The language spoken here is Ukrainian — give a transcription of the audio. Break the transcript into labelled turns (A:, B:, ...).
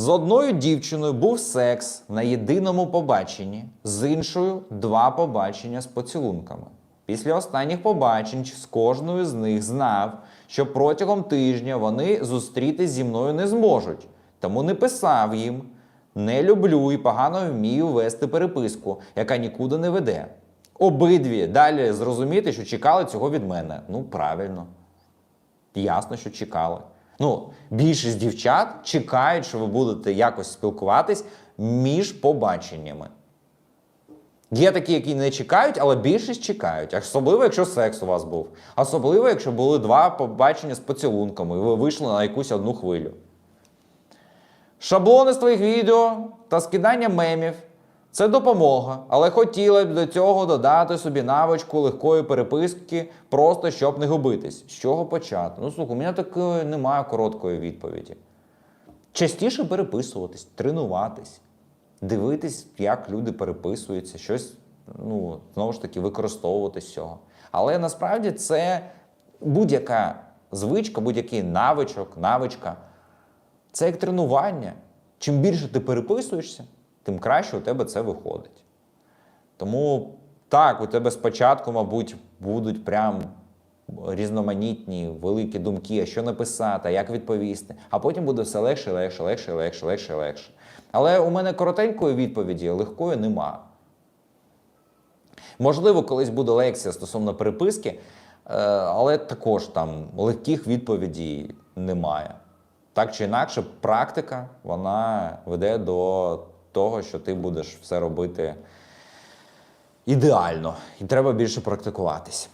A: З одною дівчиною був секс на єдиному побаченні, з іншою два побачення з поцілунками. Після останніх побачень з кожною з них знав, що протягом тижня вони зустрітись зі мною не зможуть, тому не писав їм. Не люблю і погано вмію вести переписку, яка нікуди не веде. Обидві далі зрозуміти, що чекали цього від мене. Ну, правильно. Ясно, що чекали. Ну, більшість дівчат чекають, що ви будете якось спілкуватись між побаченнями. Є такі, які не чекають, але більшість чекають. Особливо, якщо секс у вас був. Особливо, якщо були два побачення з поцілунками, і ви вийшли на якусь одну хвилю. Шаблони з твоїх відео та скидання мемів це допомога, але хотіла б до цього додати собі навичку легкої переписки, просто щоб не губитись. З чого почати? Ну слухай, у мене такої немає короткої відповіді. Частіше переписуватись, тренуватись, дивитись, як люди переписуються, щось, ну, знову ж таки, використовувати з цього. Але насправді це будь-яка звичка, будь-який навичок, навичка. Це як тренування. Чим більше ти переписуєшся, тим краще у тебе це виходить. Тому так, у тебе спочатку, мабуть, будуть прям різноманітні, великі думки, а що написати, а як відповісти. А потім буде все легше, легше, легше, легше, легше, легше. Але у мене коротенької відповіді, легкої нема. Можливо, колись буде лекція стосовно переписки, е, але також там легких відповідей немає. Так чи інакше, практика вона веде до того, що ти будеш все робити ідеально, і треба більше практикуватись.